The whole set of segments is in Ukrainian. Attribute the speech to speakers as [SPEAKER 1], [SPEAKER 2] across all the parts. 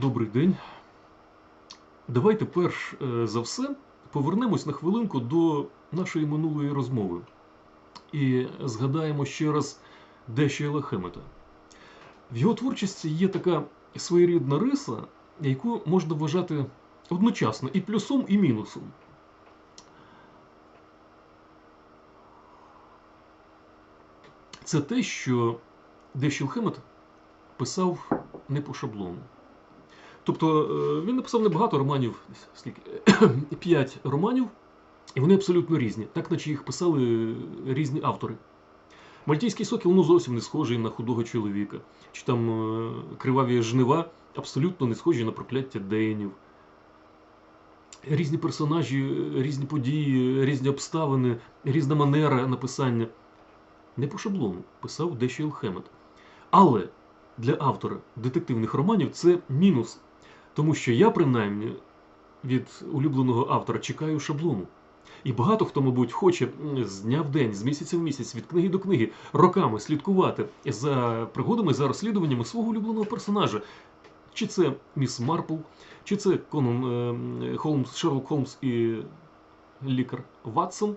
[SPEAKER 1] Добрий день. Давайте перш е, за все повернемось на хвилинку до нашої минулої розмови і згадаємо ще раз Дешіела Хемета. В його творчості є така своєрідна риса, яку можна вважати одночасно і плюсом, і мінусом. Це те, що Дешіл Хемет писав не по шаблону. Тобто е, він написав небагато романів, скільки? П'ять романів, і вони абсолютно різні, так наче їх писали різні автори. Мальтійський сокіл ну зовсім не схожий на худого чоловіка. Чи там е, криваві жнива абсолютно не схожі на прокляття Дейнів. Різні персонажі, різні події, різні обставини, різна манера написання. Не по шаблону писав Дешіл Хемет. Але для автора детективних романів це мінус. Тому що я, принаймні, від улюбленого автора чекаю шаблону. І багато хто, мабуть, хоче з дня в день, з місяця в місяць, від книги до книги, роками слідкувати за пригодами, за розслідуваннями свого улюбленого персонажа. Чи це Міс Марпл, чи це Конан е, Холмс, Шерлок Холмс і лікар Ватсон,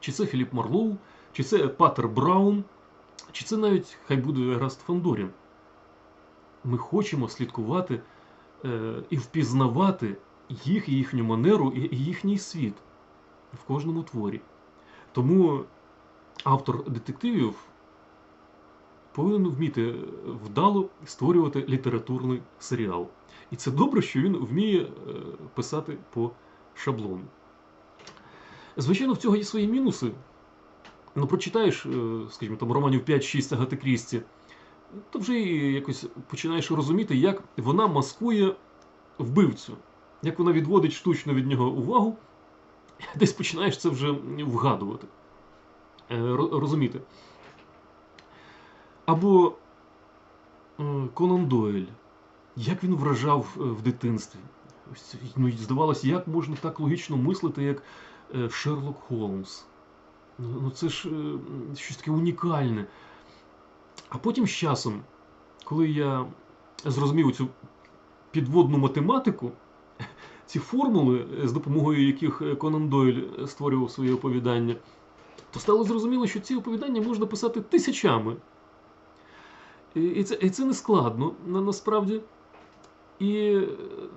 [SPEAKER 1] чи це Філіп Марлоу, чи це Патер Браун, чи це навіть хай буде Раст Фандорін. Ми хочемо слідкувати і впізнавати їх, їхню манеру, і і їхній світ в кожному творі. Тому автор детективів повинен вміти вдало створювати літературний серіал. І це добре, що він вміє е, писати по шаблону. Звичайно, в цього є свої мінуси. Ну, прочитаєш, е, скажімо, там романів 5-6 Агати Крісті, то вже якось починаєш розуміти, як вона маскує вбивцю, як вона відводить штучно від нього увагу, десь починаєш це вже вгадувати, е, розуміти. Або Конан Дойль, як він вражав е, в дитинстві. Ну, здавалося, як можна так логічно мислити, як е, Шерлок Холмс. Ну, ну це ж щось таке унікальне. А потім з часом, коли я зрозумів цю підводну математику, ці формули, з допомогою яких Конан Дойль створював свої оповідання, то стало зрозуміло, що ці оповідання можна писати тисячами. І це, і це не складно на, насправді. І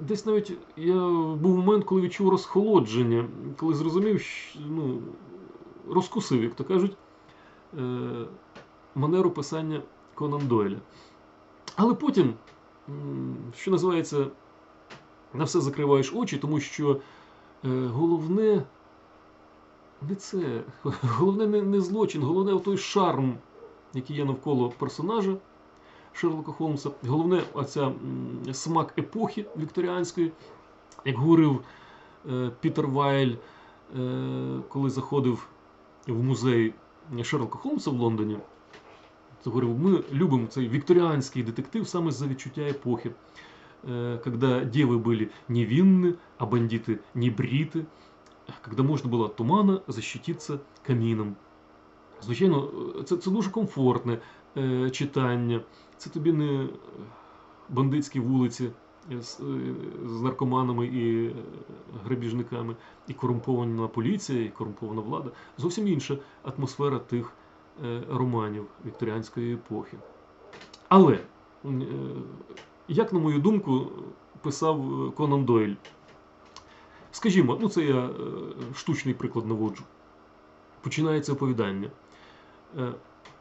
[SPEAKER 1] десь навіть я був момент, коли відчув розхолодження, коли зрозумів, що, ну, розкусив, як то кажуть, е, манеру писання Конан Дойля. Але потім, що називається, на все закриваєш очі, тому що е, головне не це, головне не, не злочин, головне той шарм, який є навколо персонажа Шерлока Холмса. Головне, оця смак епохи вікторіанської, як говорив е, Пітер Вайль, е, коли заходив в музей Шерлока Холмса в Лондоні То говорив, ми любимо цей вікторіанський детектив саме за відчуття епохи, э, когда девы были невинны, а бандиты не бриты, когда можна було от тумана защититься каміном. Звичайно, це, це дуже комфортне е, читання. Це тобі не бандитські вулиці з, е, з наркоманами і е, грабіжниками, і корумпована поліція, і корумпована влада. Зовсім інша атмосфера тих е, романів вікторіанської епохи. Але, е, як на мою думку, писав Конан Дойль. Скажімо, ну це я е, штучний приклад наводжу. Починається оповідання. Е,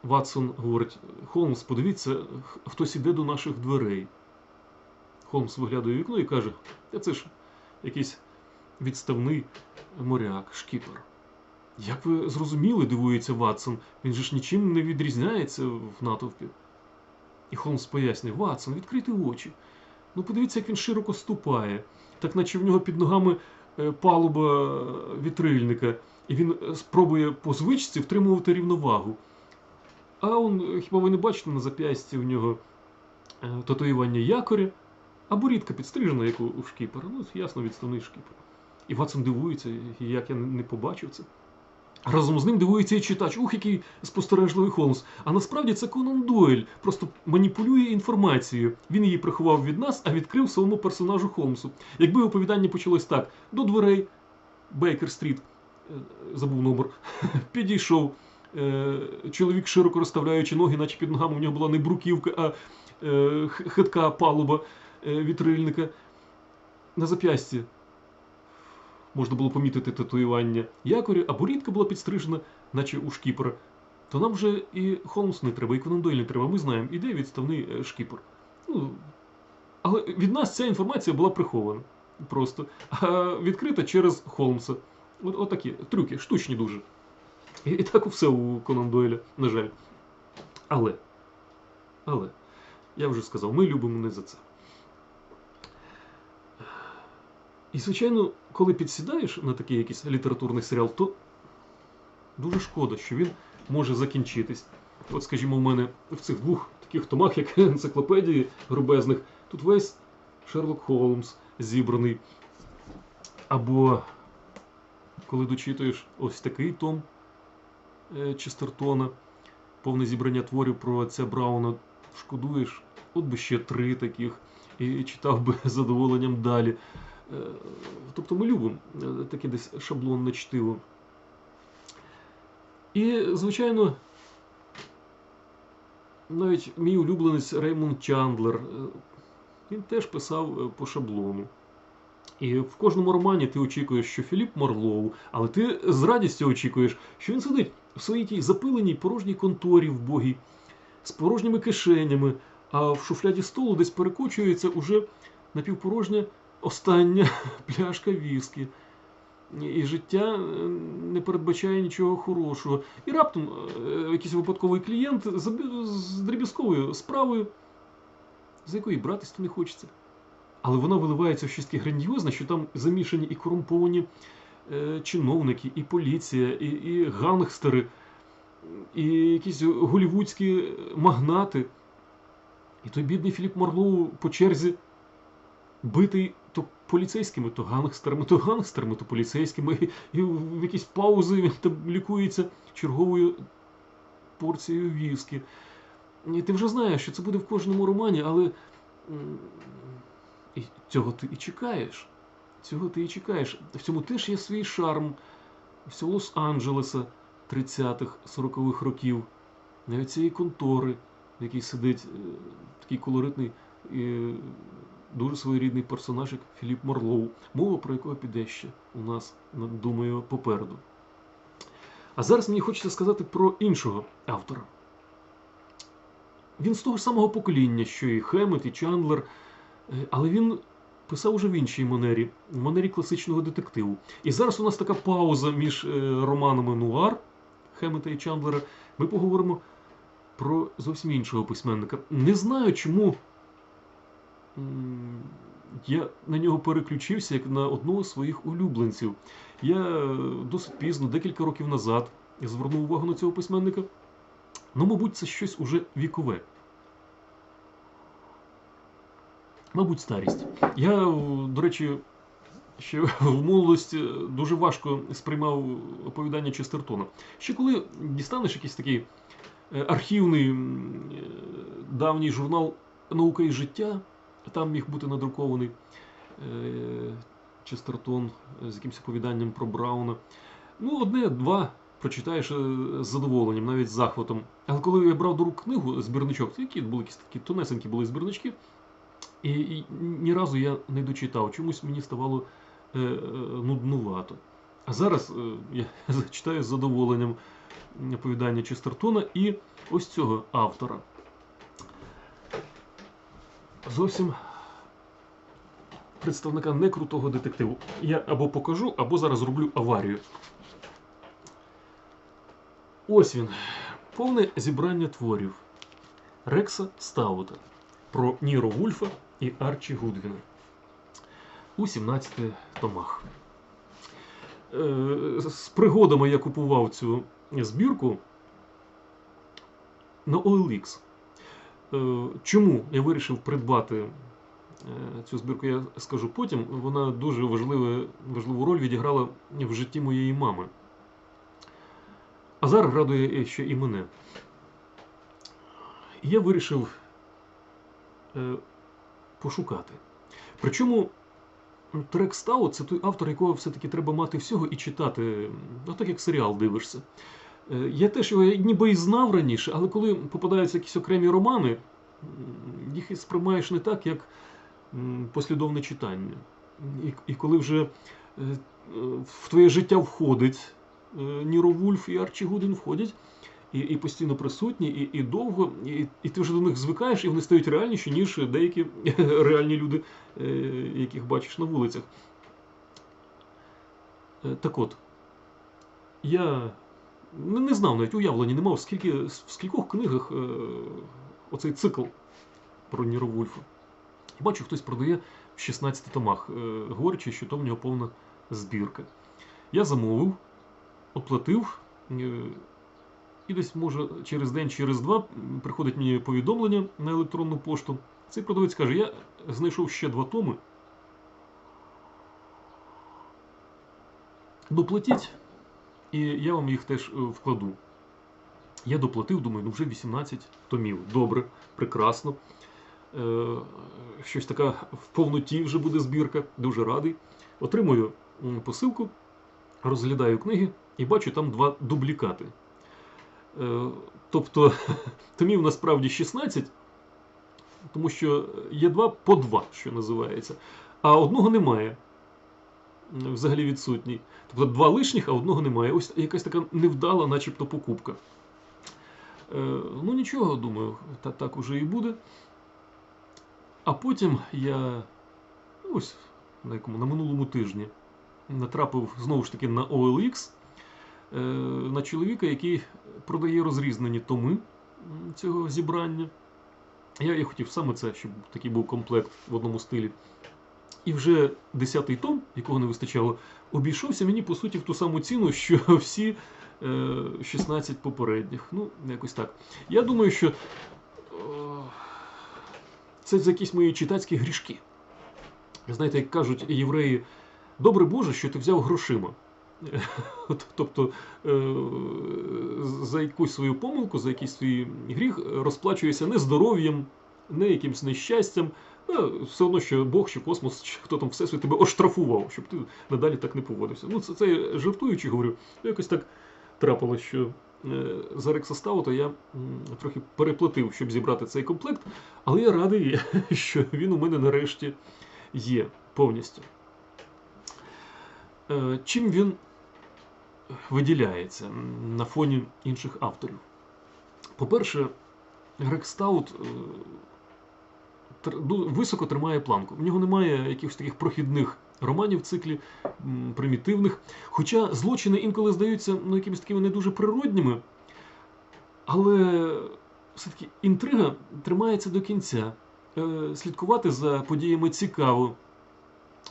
[SPEAKER 1] Ватсон говорить: Холмс, подивіться, хтось іде до наших дверей. Холмс виглядає вікно і каже: це ж якийсь відставний моряк, шкіпер. Як ви зрозуміли, дивується Ватсон, він же ж нічим не відрізняється в натовпі. І Холмс пояснює, Ватсон, відкрити очі. Ну подивіться, як він широко ступає, так наче в нього під ногами е, палуба е, вітрильника, і він е, спробує по звичці втримувати рівновагу. А он, хіба ви не бачите на зап'ясті в нього татуювання якоря, а борідка підстрижена, як у, у шкіпера. Ну, ясно, відставний шкіпер. І Ватсон дивується, як я не побачив це. Разом з ним дивується і читач. Ух, який спостережливий Холмс. А насправді це Конан Дойль просто маніпулює інформацією. Він її приховав від нас, а відкрив своєму персонажу Холмсу. Якби оповідання почалось так: до дверей Бейкер-стріт, е, забув номер, підійшов. е, Чоловік широко розставляючи ноги, наче під ногами у нього була не бруківка, а е, хитка палуба вітрильника. На зап'ясті можна було помітити татуювання якоря, а борідка була підстрижена, наче у шкіпера. То нам вже і Холмс не треба, і Конан Дойль не треба. Ми знаємо, іде відставний е, шкіпер. Ну, але від нас ця інформація була прихована. Просто. А відкрита через Холмса. От, от такі трюки, штучні дуже. І, і так все у Конан на жаль. Але. Але. Я вже сказав, ми любимо не за це. І, звичайно, коли підсідаєш на такий якийсь літературний серіал, то дуже шкода, що він може закінчитись. От, скажімо, у мене в цих двох таких томах, як енциклопедії грубезних, тут весь Шерлок Холмс зібраний. Або коли дочитуєш ось такий том е, Честертона, повне зібрання творів про отця Брауна, шкодуєш, от би ще три таких, і читав би з задоволенням далі. Е, Тобто ми любимо е, таке десь шаблонне чтиво. І, звичайно, навіть мій улюбленець Реймонд Чандлер, е, він теж писав по шаблону. І в кожному романі ти очікуєш, що Філіп Марлоу, але ти з радістю очікуєш, що він сидить в своїй тій запиленій порожній конторі в Богі, з порожніми кишенями, а в шуфляді столу десь перекочується уже напівпорожня остання пляшка віскі. І життя е, не передбачає нічого хорошого. І раптом е, якийсь випадковий клієнт з дріб'язковою справою, з якої братись то не хочеться. Але вона виливається в щось таке грандіозне, що там замішані і корумповані е, чиновники, і поліція, і, і гангстери, і якісь голівудські магнати. І той бідний Філіп Марлоу по черзі битий поліцейськими, то гангстерами, то гангстерами, то поліцейськими. І, в якісь паузи там лікується черговою порцією віскі. І ти вже знаєш, що це буде в кожному романі, але і цього ти і чекаєш. Цього ти і чекаєш. В цьому теж є свій шарм. Всього Лос-Анджелеса 30-х, 40-х років, навіть цієї контори, в якій сидить е, такий колоритний дуже своєрідний персонажик Філіп Марлоу, мова про якого піде ще у нас, думаю, попереду. А зараз мені хочеться сказати про іншого автора. Він з того ж самого покоління, що і Хемет, і Чандлер, е, але він писав уже в іншій манері, в манері класичного детективу. І зараз у нас така пауза між е, романами Нуар Хемета і Чандлера. Ми поговоримо про зовсім іншого письменника. Не знаю, чому я на нього переключився як на одного з своїх улюбленців. Я е, досить пізно, декілька років назад, звернув увагу на цього письменника. Ну, мабуть, це щось уже вікове. Мабуть, старість. Я, е, до речі, ще в молодості дуже важко сприймав оповідання Честертона. Ще коли дістанеш якийсь такий е, архівний е, давній журнал Наука і життя, там міг бути надрукований е, Честертон з якимось оповіданням про Брауна. Ну, одне-два прочитаєш е, з задоволенням, навіть з захватом. Але коли я брав до рук книгу, збірничок, які були якісь такі тонесенькі були збірнички, і, і ні разу я не дочитав. Чомусь мені ставало е, е, нуднувато. А зараз е, я зачитаю з задоволенням оповідання Честертона і ось цього автора. Зовсім представника некрутого детективу. Я або покажу, або зараз зроблю аварію. Ось він. Повне зібрання творів Рекса Стаута про Ніро Вульфа і Арчі Гудвіна у 17 томах. Е, З пригодами я купував цю збірку на OLX. Е, Чому я вирішив придбати е, цю збірку, я скажу потім. Вона дуже важливу, важливу роль відіграла в житті моєї мами. Азар радує ще і мене. Я вирішив е, пошукати. Причому трек Стау це той автор, якого все-таки треба мати всього і читати, ну так як серіал дивишся. Е, Я теж його ніби і знав раніше, але коли попадаються якісь окремі романи, їх і сприймаєш не так, як послідовне читання. І, коли вже е, в твоє життя входить е, Ніро Вульф і Арчі Гудин входять, і, і постійно присутні, і, і довго, і, і ти вже до них звикаєш, і вони стають реальніші, ніж деякі реальні люди, яких бачиш на вулицях. Так от, я не, не знав навіть уявлення, не мав, скільки, в скількох книгах е, оцей цикл про Ніро Вульфа. І бачу, хтось продає в 16 томах, е, говорячи, що то в нього повна збірка. Я замовив, оплатив, е, і десь, може, через день, через два приходить мені повідомлення на електронну пошту. Цей продавець каже: я знайшов ще два томи. Доплатіть, і я вам їх теж е, вкладу. Я доплатив, думаю, ну вже 18 томів. Добре, прекрасно. Е, щось така в повноті вже буде збірка, дуже радий. Отримую посилку, розглядаю книги і бачу там два дублікати. Е, тобто томів насправді 16, тому що є два по два, що називається, а одного немає. Взагалі відсутній. Тобто два лишніх, а одного немає. Ось якась така невдала, начебто, покупка. Е, ну нічого, думаю, та, так уже і буде. А потім я ось на якому на минулому тижні натрапив знову ж таки на OLX е, на чоловіка, який продає розрізнені томи цього зібрання. Я, я хотів саме це, щоб такий був комплект в одному стилі. І вже 10-й том, якого не вистачало, обійшовся мені по суті в ту саму ціну, що всі е, 16 попередніх. Ну, якось так. Я думаю, що. е, це якісь мої читацькі грішки. Знаєте, як кажуть євреї, добре Боже, що ти взяв грошима. Тобто е, за якусь свою помилку, за якийсь свій гріх розплачуєшся не здоров'ям, не якимось нещастям. Все одно, що Бог, чи космос, чи хто там всесвіт тебе оштрафував, щоб ти надалі так не поводився. Ну, це, це я жартуючи говорю, якось так трапилось, що е, за Рекса Стаута я трохи переплатив, щоб зібрати цей комплект, але я радий, що він у мене нарешті є повністю. Е, Чим він виділяється на фоні інших авторів? По-перше, Грек Стаут е, тр- ду- високо тримає планку. В нього немає якихось таких прохідних романів в циклі, примітивних. Хоча злочини інколи здаються ну, якимись такими не дуже природніми, але все-таки інтрига тримається до кінця. Е, Слідкувати за подіями цікаво.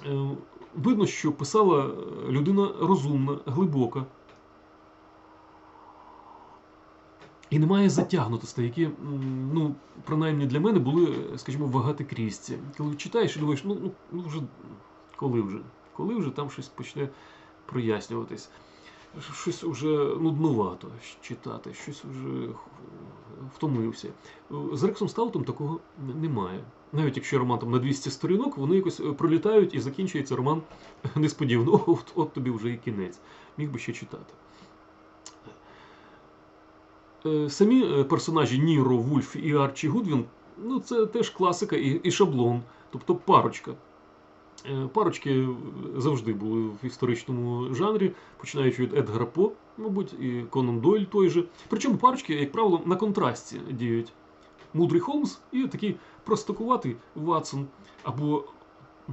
[SPEAKER 1] Е, Видно, що писала людина розумна, глибока. І немає затягнутостей, які, ну, принаймні для мене були, скажімо, в Агати Крісті. Коли читаєш і думаєш, ну, ну, ну вже коли вже? Коли вже там щось почне прояснюватись? Щось вже нуднувато читати, щось вже втомився. З Рексом Стаутом такого немає. Навіть якщо роман там на 200 сторінок, вони якось е, пролітають і закінчується роман несподівано. От, от тобі вже і кінець. Міг би ще читати. Е, Самі е, персонажі Ніро, Вульф і Арчі Гудвін, ну це теж класика і, і шаблон, тобто парочка. Е, Парочки завжди були в історичному жанрі, починаючи від Едгара По, мабуть, і Конан Дойль той же. Причому парочки, як правило, на контрасті діють. Мудрий Холмс і такий простокуватий Ватсон, або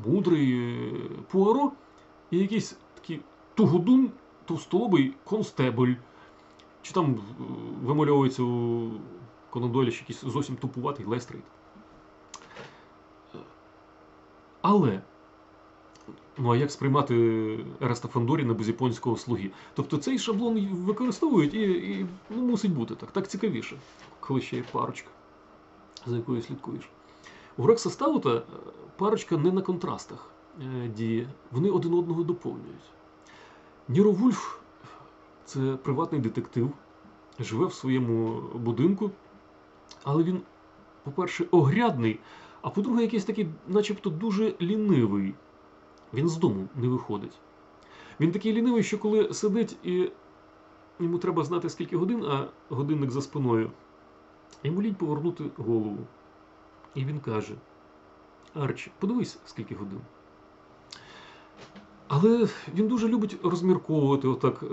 [SPEAKER 1] мудрий Пуаро, і якийсь такий тугодум, товстолобий констебль. Чи там е, вимальовується у Конан якийсь зовсім тупуватий Лестрейд. Але Ну а як сприймати Ереста Фандоріна без японського слуги? Тобто цей шаблон використовують і, і ну, мусить бути так. Так цікавіше, коли ще є парочка, за якою слідкуєш. У Грекса Стаута е, парочка не на контрастах е, діє, вони один одного доповнюють. Ніро Вульф це приватний детектив, живе в своєму будинку, але він, по-перше, огрядний, а по-друге, якийсь такий, начебто, дуже лінивий. Він з дому не виходить. Він такий лінивий, що коли сидить і йому треба знати, скільки годин, а годинник за спиною, йому лінь повернути голову. І він каже: Арчі, подивись, скільки годин. Але він дуже любить розмірковувати, отак, е,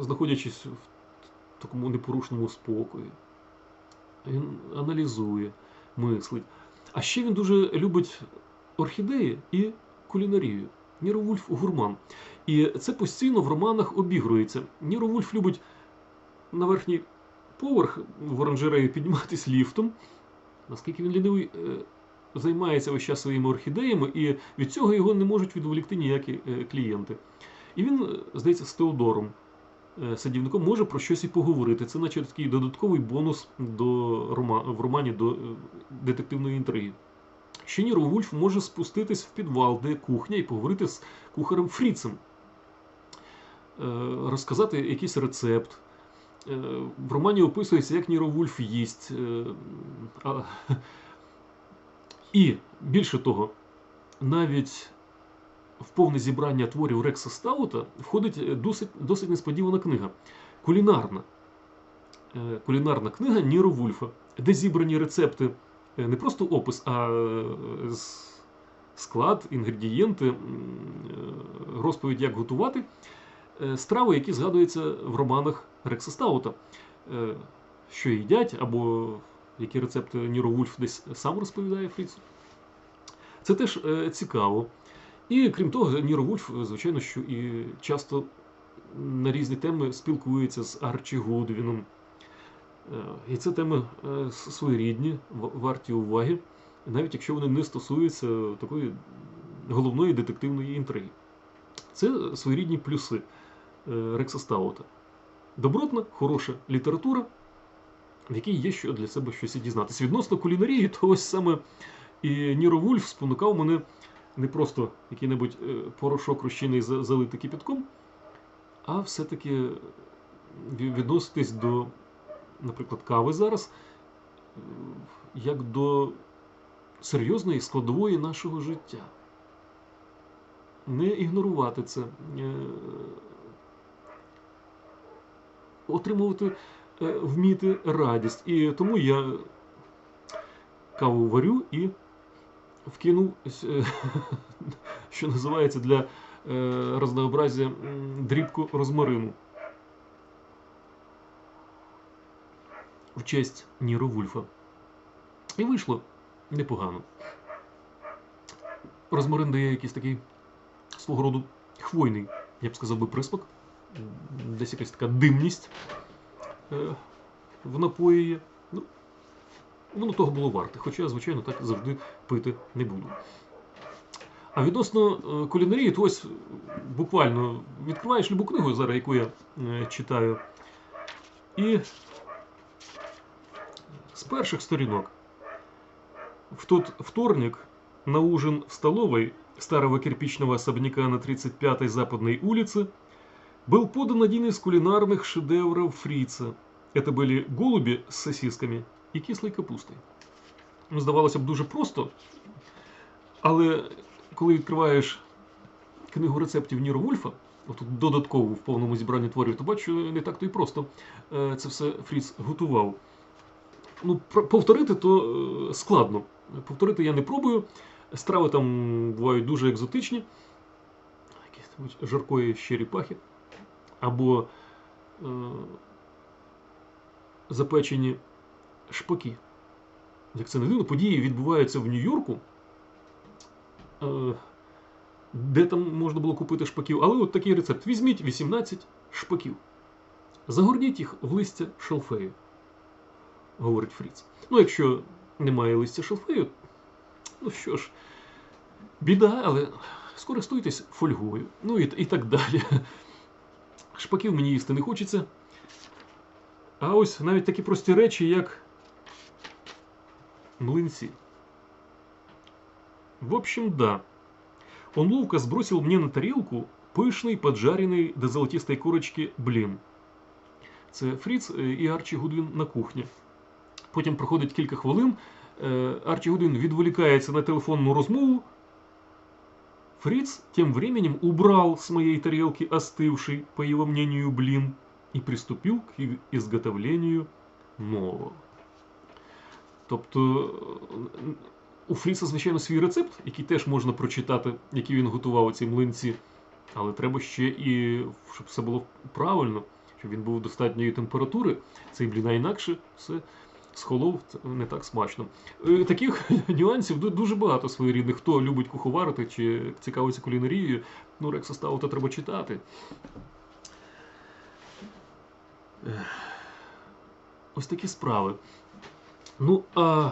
[SPEAKER 1] знаходячись в такому непорушному спокої. Він аналізує, мислить. А ще він дуже любить орхідеї і кулінарію. Ніро Вульф гурман. І це постійно в романах обігрується. Ніро Вульф любить на верхній поверх в оранжереї підніматись ліфтом. Наскільки він лінивий, е, займається весь час своїми орхідеями, і від цього його не можуть відволікти ніякі е, клієнти. І він, е, здається, з Теодором, е, садівником, може про щось і поговорити. Це наче такий додатковий бонус до в романі до детективної інтриги. Ще Ніро Вульф може спуститись в підвал, де кухня, і поговорити з кухарем Фріцем, розказати якийсь рецепт. В романі описується, як Ніро Вульф їсть. І більше того, навіть в повне зібрання творів Рекса Стаута входить е, досить, досить несподівана книга. Кулінарна. Е, Кулінарна книга Ніро Вульфа, де зібрані рецепти е, не просто опис, а склад, інгредієнти, розповідь, як готувати. Страви, які згадуються в романах Рекса Стаута. Що їдять, або які рецепти Ніро Вульф десь сам розповідає Фріцу. Це теж е, цікаво. І крім того, Ніро Вульф, звичайно, що і часто на різні теми спілкується з Арчі Гудвіном. Е, І це теми е, своєрідні, варті уваги, навіть якщо вони не стосуються такої головної детективної інтриги. Це своєрідні плюси Рекса Стаута. Добротна, хороша література, в якій є що для себе щось і дізнатися. Відносно кулінарії, то ось саме і Ніро Вульф спонукав мене не просто який-небудь е, порошок розчинний за- залити кипятком, а все-таки відноситись до, наприклад, кави зараз, е, як до серйозної складової нашого життя. Не ігнорувати це, е, отримувати, вміти радість. І тому я каву варю і вкинув, е, що називається для е, разнообразія дрібку розмарину. В честь Ніро Вульфа. І вийшло непогано. Розмарин дає якийсь такий свого роду хвойний, я б сказав би, присмак. Десь якась така димність е, в напої. Ну, воно того було варте, хоча, звичайно, так завжди пити не буду. А відносно е, кулінарії, то ось е, буквально відкриваєш любу книгу, зараз яку я е, читаю, і с перших сторінок в тот вторник на ужин в столовой старого кирпичного особняка на 35-й Западной улице был подан один из кулинарных шедевров фрица. Это были голуби с сосисками і кислою капустою. Ну, здавалося б, дуже просто, але коли відкриваєш книгу рецептів Ніро Вульфа, отут додатково в повному зібранні творів, то бачу, не так то і просто е, це все Фріц готував. Ну, про- повторити то е, складно. Повторити я не пробую. Страви там бувають дуже екзотичні. Якісь там жаркої щеріпахи. Або е, запечені шпаки. Як це не дивно, події відбуваються в Нью-Йорку, е, де там можна було купити шпаків. Але от такий рецепт: візьміть 18 шпаків, загорніть їх в листя шалфею, говорить Фріц. Ну, якщо немає листя шалфею, ну що ж, біда, але скористуйтесь фольгою. Ну і, і так далі Шпаків мені їсти не хочеться. А ось навіть такі прості речі, як млинці. В общем, да. Он ловко сбросил мне на тарелку пышный, поджаренный до золотистой корочки блин. Це Фріц е, і Арчі Гудвін на кухні. Потім проходить кілька хвилин. е, Арчі Гудвін відволікається на телефонну розмову. Фриц тем временем убрал с моей тарелки остывший, по его мнению, блин и приступил к изготовлению нового. Тобто у Фріца, звичайно, свій рецепт, який теж можна прочитати, який він готував ці млинці. Але треба ще і, щоб все було правильно, щоб він був достатньої температури. Цей блін, а інакше все схолов не так смачно. Е, Таких нюансів дуже багато своєрідних. Хто любить куховарити чи цікавиться кулінарією, ну Рекса Стаута треба читати. Ось такі справи. Ну, а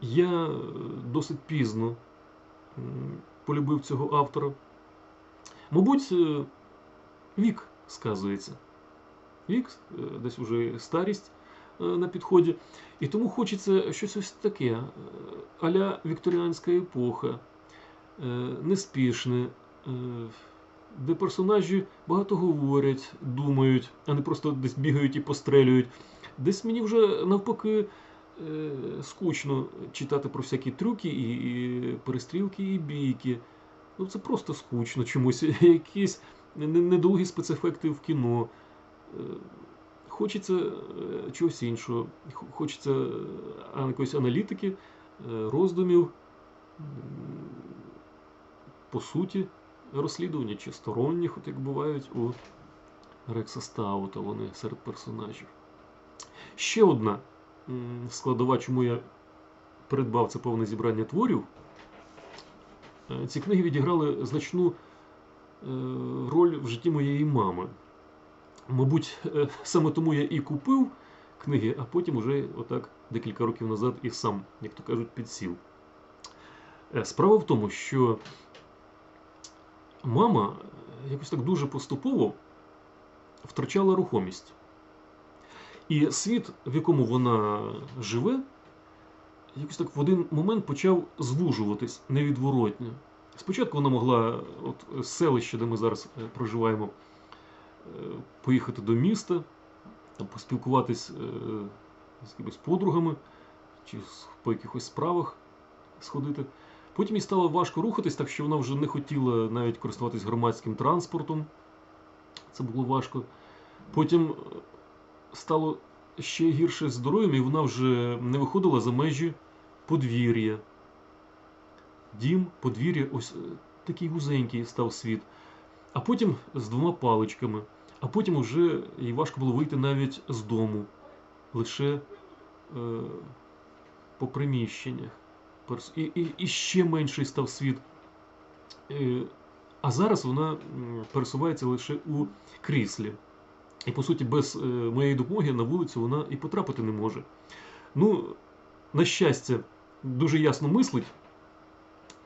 [SPEAKER 1] я досить пізно полюбив цього автора. Мабуть, е, вік сказується. Вік, е, десь уже старість на підході. І тому хочеться щось ось таке, е, а-ля вікторіанська епоха, е, неспішне, е, де персонажі багато говорять, думають, а не просто десь бігають і пострелюють. Десь мені вже навпаки е, скучно читати про всякі трюки і, і перестрілки і бійки. Ну це просто скучно чомусь. Якісь не- недолугі спецефекти в кіно. Хочеться е, чогось іншого. Хочеться е, якоїсь аналітики, е, роздумів, по суті, розслідування чи сторонніх, от як бувають у Рекса Стаута, вони серед персонажів. Ще одна складова, чому я придбав це повне зібрання творів. Ці книги відіграли значну роль в житті моєї мами. Мабуть, е, саме тому я і купив книги, а потім уже отак декілька років назад і сам, як то кажуть, підсів. Е, Справа в тому, що мама е, якось так дуже поступово втрачала рухомість. І світ, в якому вона живе, якось так в один момент почав звужуватись невідворотно. Спочатку вона могла, от з селища, де ми зараз проживаємо, поїхати до міста, поспілкуватись е, з якимись подругами чи по якихось справах сходити. Потім їй стало важко рухатись, так що вона вже не хотіла навіть користуватись громадським транспортом. Це було важко. Потім е, стало ще гірше здоров'ям, і вона вже не виходила за межі подвір'я. Дім, подвір'я, ось е, такий вузенький став світ. А потім з двома паличками. А потім уже їй важко було вийти навіть з дому. Лише е, по приміщеннях. І, і, і ще менший став світ. Е, а зараз вона пересувається лише у кріслі. І по суті, без е, моєї допомоги на вулицю вона і потрапити не може. Ну, на щастя, дуже ясно мислить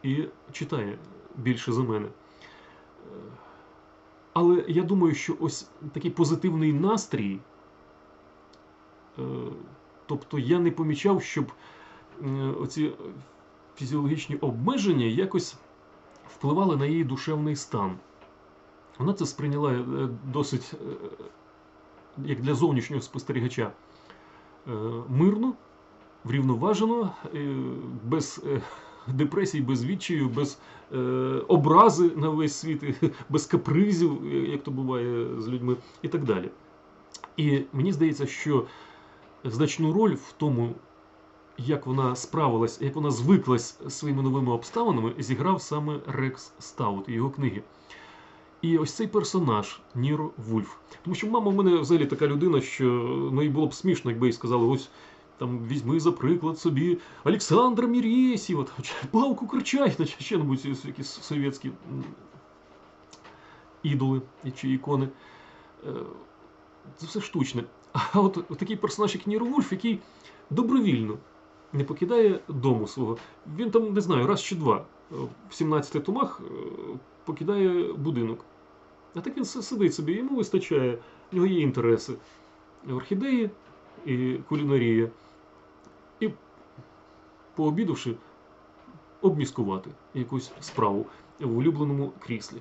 [SPEAKER 1] і читає більше за мене. Але я думаю, що ось такий позитивний настрій. е, Тобто я не помічав, щоб оці фізіологічні обмеження якось впливали на її душевний стан. Вона це сприйняла е, досить, е, як для зовнішнього спостерігача, мирно, врівноважено, без депресій, без відчаю, без е, образи на весь світ, без капризів, е, як то буває з людьми, і так далі. І мені здається, що значну роль в тому, як вона справилась, як вона звиклась своїми новими обставинами, зіграв саме Рекс Стаут і його книги. І ось цей персонаж Ніро Вульф. Тому що мама в мене взагалі така людина, що ну, їй було б смішно, якби їй сказали, ось там візьми за приклад собі Олександра Мірєсєва, Павку Корчайна, чи ще небудь якісь совєтські ідоли чи ікони. Е, Це все штучне. А от такий персонаж, як Ніро Вульф, який добровільно не покидає дому свого. Він там, не знаю, раз чи два е, в 17 томах е, покидає будинок. А так він сидить собі, йому вистачає, в нього є інтереси. Орхідеї і кулінарія. Пообідавши, обміскувати якусь справу в улюбленому кріслі.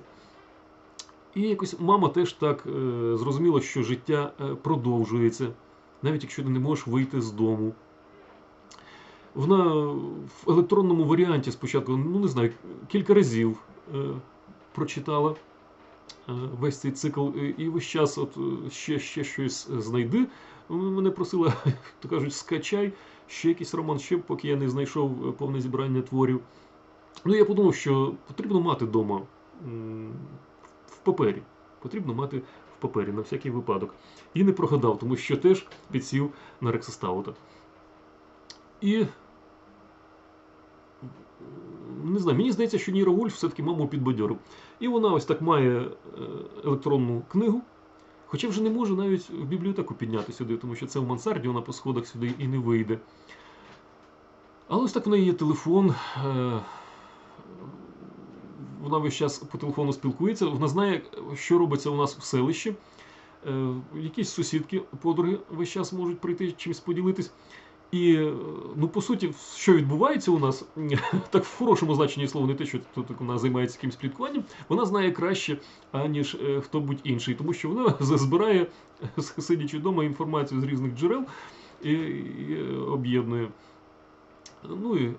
[SPEAKER 1] І якось мама теж так е, зрозуміла, що життя е, продовжується, навіть якщо ти не можеш вийти з дому. Вона в електронному варіанті спочатку, ну не знаю, кілька разів е, прочитала е, весь цей цикл, і, весь час от, ще, ще щось знайди. Мене просила, то кажуть, скачай ще якийсь роман, ще поки я не знайшов е, повне зібрання творів. Ну, я подумав, що потрібно мати вдома в папері. Потрібно мати в папері на всякий випадок. І не прогадав, тому що теж підсів на Рекса Стаута. І не знаю, мені здається, що Ніра Вульф все-таки маму підбадьорив. І вона ось так має е, електронну книгу. Хоча вже не може навіть в бібліотеку підняти сюди, тому що це в мансарді, вона по сходах сюди і не вийде. Але ось так в неї є телефон. е, Вона весь час по телефону спілкується, вона знає, що робиться у нас в селищі. Е, Якісь сусідки, подруги весь час можуть прийти чимось поділитись. І, ну, по суті, що відбувається у нас, так в хорошому значенні слова, не те, що тут вона займається якимось пліткуванням, вона знає краще, аніж е, хто будь інший, тому що вона збирає, сидячи вдома, інформацію з різних джерел і, і об'єднує. Ну і,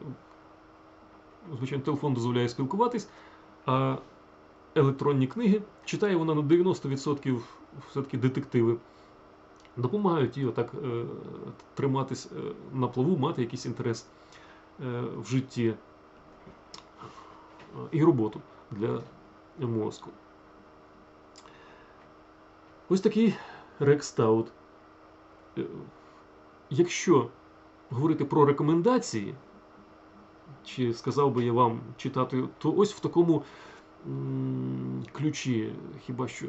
[SPEAKER 1] звичайно, телефон дозволяє спілкуватись, а електронні книги читає вона на 90% все-таки детективи допомагають їй отак е, триматись е, на плаву, мати якийсь інтерес е, в житті і роботу для мозку. Ось такий рекстаут. Якщо говорити про рекомендації, чи сказав би я вам читати, то ось в такому ключі хіба що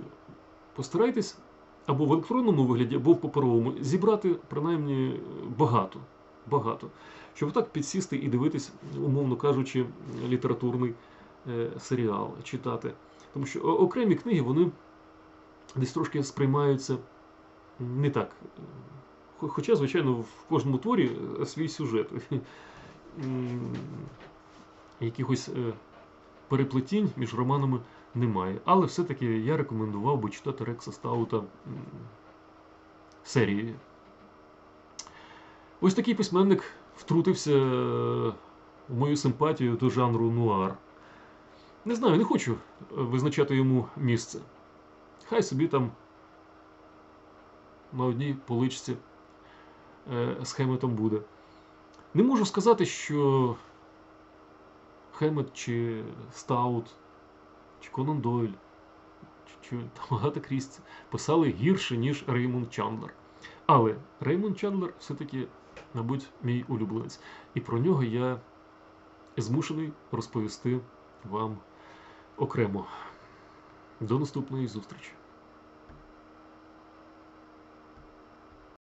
[SPEAKER 1] постарайтесь або в електронному вигляді, або в паперовому зібрати принаймні багато. багато. Щоб так підсісти і дивитись, умовно кажучи, літературний е, серіал читати. Тому що окремі книги вони десь трошки сприймаються не так. Хоча, звичайно, в кожному творі е, свій сюжет. Якихось е, переплетінь між романами немає. Але все-таки я рекомендував би читати Рекса Стаута серії. Ось такий письменник втрутився е, в мою симпатію до жанру нуар. Не знаю, не хочу е, визначати йому місце. Хай собі там на одній поличці е, з Хеметом буде. Не можу сказати, що Хемет чи Стаут, чи Конан Дойль, чи, чи там Агата писали гірше, ніж Реймонд Чандлер. Але Реймонд Чандлер все-таки, мабуть, мій улюбленець. І про нього я змушений розповісти вам окремо. До наступної зустрічі.